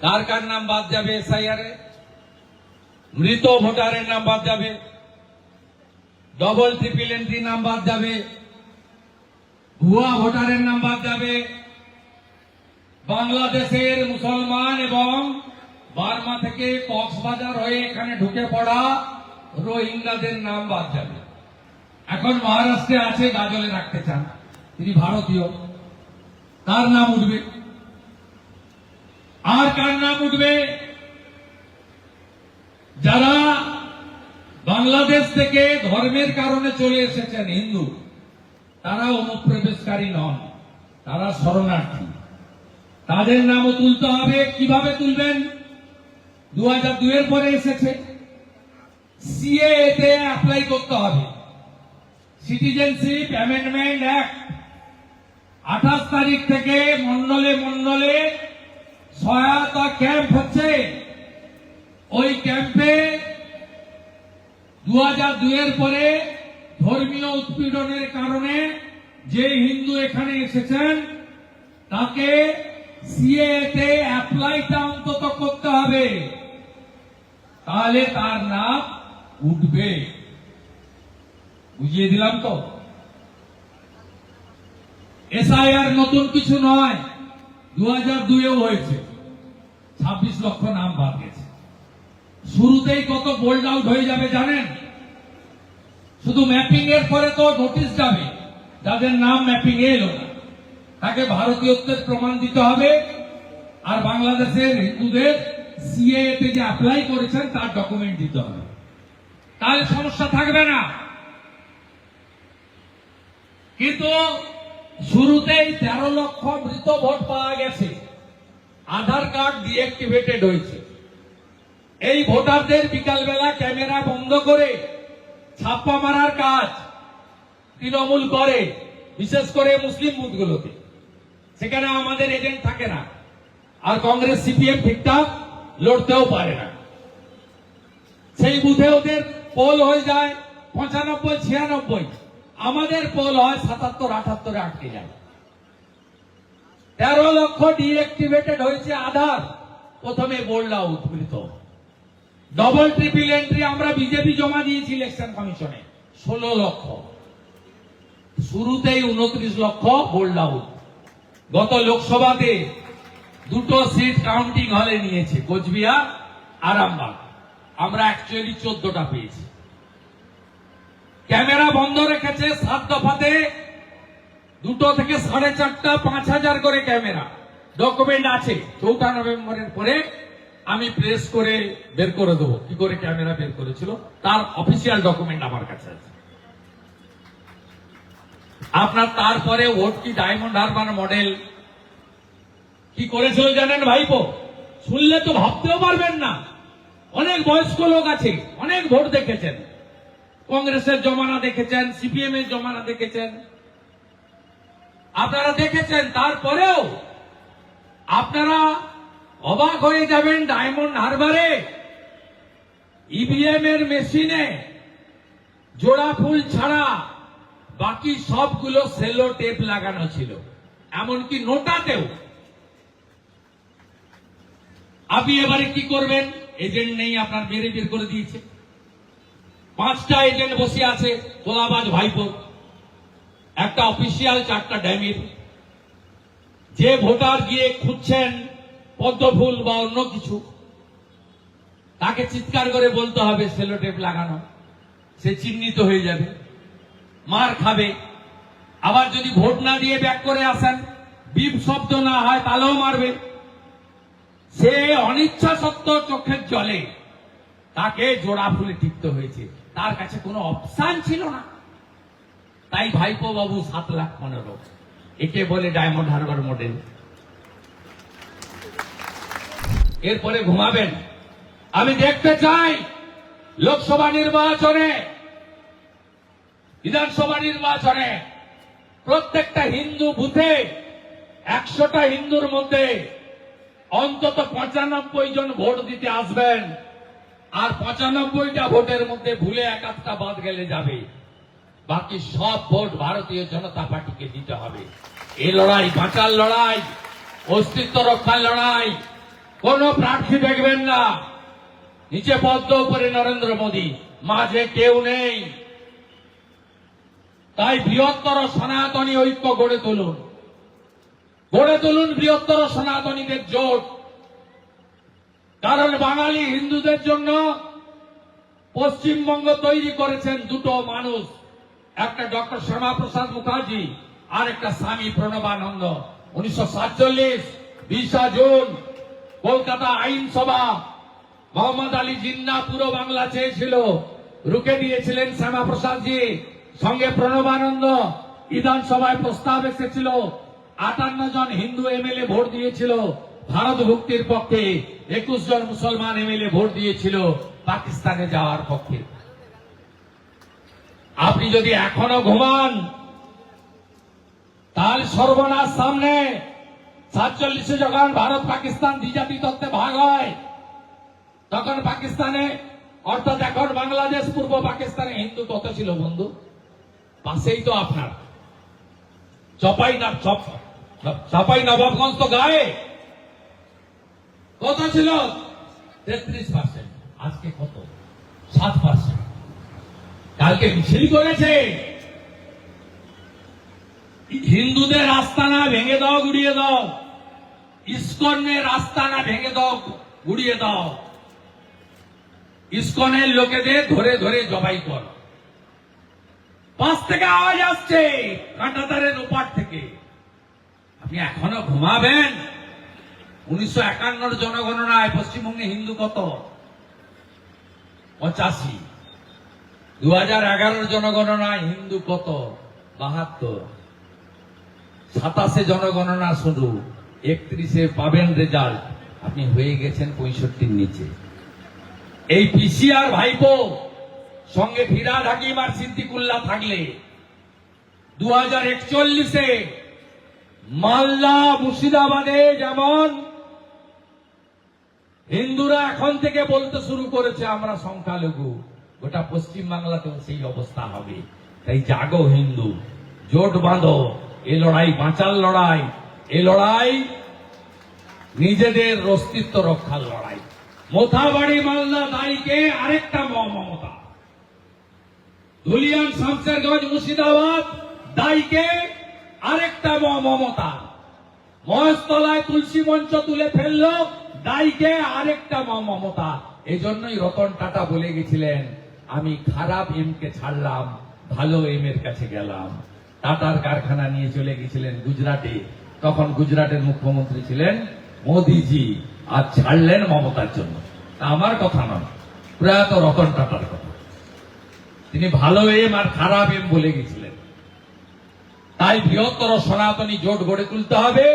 কার কার নাম বাদ যাবে এসআইআর মৃত ভোটারের নাম বাদ যাবে। ডবল ট্রিপল এন্ট্রি নাম বাদ যাবে। ভুয়া ভোটারের নাম বাদ যাবে। বাংলাদেশের মুসলমান এবং বার্মা থেকে কক্সবাজার হয়ে এখানে ঢুকে পড়া রোহিঙ্গাদের নাম বাদ যাবে। এখন মহারাষ্ট্রে আছে, গাজলে রাখতে চান। তিনি ভারতীয়। তার নাম উঠবে। আর কার নাম উঠবে? যারা বাংলাদেশ থেকে ধর্মের কারণে চলে এসেছেন হিন্দু, তারা অনুপ্রবেশকারী নন, তারা শরণার্থী। তাদের নামও তুলতে হবে। কীভাবে তুলবেন? দু হাজার দুইয়ের পরে এসেছে। সিএ তে অ্যাপ্লাই করতে হবে। সিটিজেনশিপ অ্যামেন্ডমেন্ট অ্যাক্ট আঠাশ তারিখ থেকে মন্ডলে মন্ডলে সহায়তা ক্যাম্প হচ্ছে। ওই ক্যাম্পে দু হাজার দুইয়ের পরে ধর্মীয় উৎপীড়নের কারণে যে হিন্দু এখানে এসেছেন, তাকে সিএতে অ্যাপ্লাইটা অন্তত করতে হবে। তাহলে তার নাম উঠবে। বুঝিয়ে দিলাম তো? এসআইআর নতুন কিছু নয় দু হাজার দুইও হয়েছে। ছাব্বিশ লক্ষ নাম বাদ গেছে। শুরুতেই কত বোল্ড আউট হয়ে যাবে জানেন? শুধু ম্যাপিং এর পরে তো নোটিশ যাবে, যাদের নাম ম্যাপিং এ এলো না। তাকে ভারতীয়ত্বের প্রমাণ দিতে হবে। আর বাংলাদেশের হিন্দুদের সিএ যে অ্যাপ্লাই করেছেন, তার ডকুমেন্ট দিতে হবে। তাহলে সমস্যা থাকবে না। কিন্তু শুরুতেই তেরো লক্ষ মৃত ভোট পাওয়া গেছে। আধার কার্ড ডিএক্টিভেটেড হয়েছে। এই ভোটারদের বিকালবেলা ক্যামেরা বন্ধ করে ছাপ্পা মারার কাজ তৃণমূল করে, বিশেষ করে মুসলিম বুথগুলোতে। সেখানে আমাদের এজেন্ট থাকে না। আর কংগ্রেস সিপিএম ঠিকঠাক লড়তেও পারে না। সেই বুথে ওদের পোল হয়ে যায় পঁচানব্বই, ছিয়ানব্বই। আমাদের পোল হয় সাতাত্তর, আটাত্তরে আটকে যায়। তেরো লক্ষ ডিএক্টিভেটেড হয়েছে আধার। প্রথমে বললা উৎপীড়িত ডবল ট্রিপল এন্ট্রি আমরা বিজেপি জমা দিয়েছি ইলেকশন কমিশনে ষোলো লক্ষ। শুরুতেই উনত্রিশ লক্ষ বোল্ড আউট গত লোকসভাতে দুটো সিট কাউন্টিং হলে নিয়েছে, কোচবিহার, আরামবাগ। আমরা অ্যাকচুয়ালি চোদ্দটা পেয়েছি। ক্যামেরা বন্ধ রেখেছে, সাত দফাতে দুটো থেকে সাড়ে চারটা, পাঁচ হাজার করে ক্যামেরা। ডকুমেন্ট আছে। চৌঠা নভেম্বরের পরে আমি প্রেস করে বের করে দেবো। কি করে ক্যামেরা বের করেছিল? তার অফিসিয়াল ডকুমেন্ট আমার কাছে আছে। আপনার তারপরে ভোট কি ডায়মন্ড হারবার মডেল কি করেছিল জানেন ভাইপো? শুনলে তো ভাবতেও পারবেন না। অনেক বয়স্ক লোক আছে, অনেক ভোট দেখেছেন। কংগ্রেসের জমানা দেখেছেন সিপিএম এর জমানা দেখেছেন। আপনারা দেখেছেন, তারপরেও আপনারা অবাক হয়ে যাবেন ডায়মন্ড হারবারে। ইভিএম এর মেশিনে জোড়া ফুল ছাড়া বাকি সবগুলো সেলো টেপ লাগানো ছিল, এমনকি নোটাতেও। আপনি এবারে কি করবেন? এজেন্ট নেই, আপনার মেরে বের করে দিয়েছে। পাঁচটা এজেন্ট বসে আছে কোলাবাজ ভাইপো। একটা অফিসিয়াল চারটা ড্যামির যে ভোটার গিয়ে খুঁজছেন পদ্মফুল বা অন্য কিছু, তাকে চিৎকার করে বলতে হবে, সেলোটেপ লাগানো, সে চিহ্নিত হয়ে যাবে, মার খাবে। আবার যদি ভোট না দিয়ে ব্যাক করে আসেন বিপ শব্দ না হয় তাহলেও মারবে। সে অনিচ্ছা সত্ত্বেও চোখের জলে তাকে জোড়া ফুলে টিপতে হয়েছে। তার কাছে কোনো অপশান ছিল না। তাই ভাইপো বাবু সাত লাখ পনেরো। একে বলে ডায়মন্ড হারবার মডেল। এরপরে ঘুমাবেন। আমি দেখতে চাই লোকসভা নির্বাচনে, বিধানসভা নির্বাচনে প্রত্যেকটা হিন্দু বুথে একশোটা হিন্দুর মধ্যে অন্তত পঁচানব্বই জন ভোট দিতে আসবেন। আর পঁচানব্বইটা ভোটের মধ্যে ভুলে এক আধটা বাদ গেলে যাবে। বাকি সব ভোট ভারতীয় জনতা পার্টিকে দিতে হবে। এই লড়াই বাঁচার লড়াই, অস্তিত্ব রক্ষার লড়াই, কোন প্রার্থী দেখবেন না। নিচে পদ্ম উপরে নরেন্দ্র মোদী, মাঝে কেউ নেই। তাই বৃহত্তর সনাতনী ঐক্য গড়ে তুলুন। গড়ে তুলুন বৃহত্তর সনাতনীদের জোট। কারণ বাঙালি হিন্দুদের জন্য পশ্চিমবঙ্গ তৈরি করেছেন দুটো মানুষ। একটা ডক্টর শ্যামাপ্রসাদ মুখার্জি আর একটা স্বামী প্রণবানন্দ। উনিশশো সাতচল্লিশ, বিশা জুন, কলকাতা আইনসভা। মোহাম্মদ আলী জিন্না পুরো বাংলা চেয়েছিল। রুখে দিয়েছিলেন শ্যামাপ্রসাদজি। সঙ্গে প্রণবানন্দ বিধানসভায় প্রস্তাব এসেছিল। আটান্ন জন হিন্দু এমএলএ ভোট দিয়েছিল। ভারত ভুক্তির পক্ষে একুশ জন মুসলমান এমএলএ ভোট দিয়েছিল। পাকিস্তানে যাওয়ার পক্ষে। আপনি যদি এখনও ঘুমান, তাহলে সর্বনাশ সামনে। সাতচল্লিশে যখন ভারত পাকিস্তান দ্বিজাতি তত্ত্বে ভাগ হয়, তখন পাকিস্তানে অর্থাৎ এখন বাংলাদেশ, পূর্ব পাকিস্তানে হিন্দু কত ছিল বন্ধু। পাশেই তো আপনার চপাই না, চপ, চাপাই নবাবগঞ্জ তো গায়ে। কত ছিল? তেত্রিশ পার্সেন্ট আজকে কত? সাত পার্সেন্ট কালকে মিছিল করেছে। হিন্দুদের আস্তানা ভেঙে দাও, গুড়িয়ে দাও। ইস্কনের আস্তানা ভেঙে দাও, গুড়িয়ে দাও। ইস্কনের লোকেদের ধরে ধরে জবাই কর। পাশ থেকে আওয়াজ আসছে কাঁটাতারের ওপার থেকে। আপনি এখনও ঘুমাবেন? উনিশশো একান্নর জনগণনায় পশ্চিমবঙ্গে হিন্দু কত? পঁচাশি। দু হাজার এগারোর জনগণনায় হিন্দু কত? বাহাত্তর। সাতাশে জনগণনা শুরু একত্রিশে পাবেন রেজাল্ট। আপনি হয়ে গেছেন পঁয়ষট্টির নিচে। এই পিসিআর ভাইপো, সঙ্গে ফিরাদ হাকিম আর সিদ্দিকুল্লাহ থাকলে। দু হাজার একচল্লিশে মালদা মুর্শিদাবাদে যেমন হিন্দুরা এখন থেকে বলতে শুরু করেছে, আমরা সংখ্যালঘু। গোটা পশ্চিম বাংলাতেও সেই অবস্থা হবে। তাই জাগো হিন্দু, জোট বাঁধো, এ লড়াই বাঁচার লড়াই, এ লড়াই নিজেদের অস্তিত্ব রক্ষার লড়াই। মোথাবাড়ি মালদা দায়ীকে আরেকটা মমতা ধুলিয়ান শামসেরগঞ্জ মুর্শিদাবাদ দায়ীকে আরেকটা মমতা মহেশতলায় তুলসী মঞ্চ তুলে ফেলল দায়ীকে আরেকটা মমতা এজন্যই রতন টাটা বলে গেছিলেন। আমি খারাপ এম কে ছাড়লাম, ভালো এম এর কাছে গেলাম। টাটার কারখানা নিয়ে চলে গেছিলেন গুজরাটে। তখন গুজরাটের মুখ্যমন্ত্রী ছিলেন মোদিজি, আর ছাড়লেন মমতার জন্য। আমার কথা নয়, প্রয়াত রতন টাটার কথা। তিনি ভালো এম আর খারাপ এম বলে গেছিলেন। তাই বৃহত্তর সনাতনী জোট গড়ে তুলতে হবে।